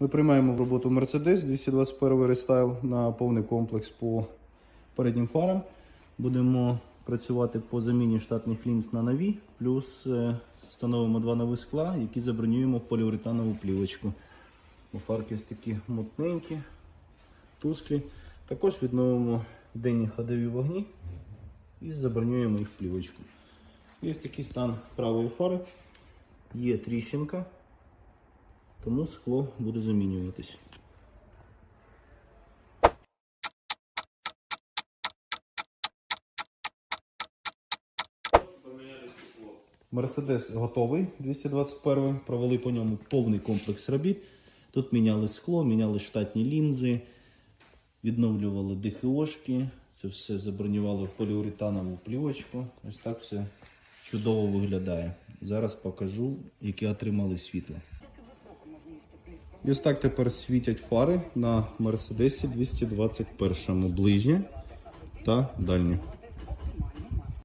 Ми приймаємо в роботу Mercedes 221 рестайл на повний комплекс по переднім фарам. Будемо працювати по заміні штатних лінз на нові, плюс е, встановимо два нові скла, які забронюємо в поліуретанову плівочку. Фарки ось такі мутненькі, тусклі. Також відновимо денні ходові вогні і забронюємо їх в плівочку. Ось такий стан правої фари. Є тріщинка, тому скло буде замінюватись. Мерседес готовий 221 провели по ньому повний комплекс робіт. Тут міняли скло, міняли штатні лінзи, відновлювали ДХОшки, це все забронювали в поліуретанову плівочку. Ось так все чудово виглядає. Зараз покажу, яке отримали світло. І ось так тепер світять фари на Мерседесі 221 ближнє та дальнє.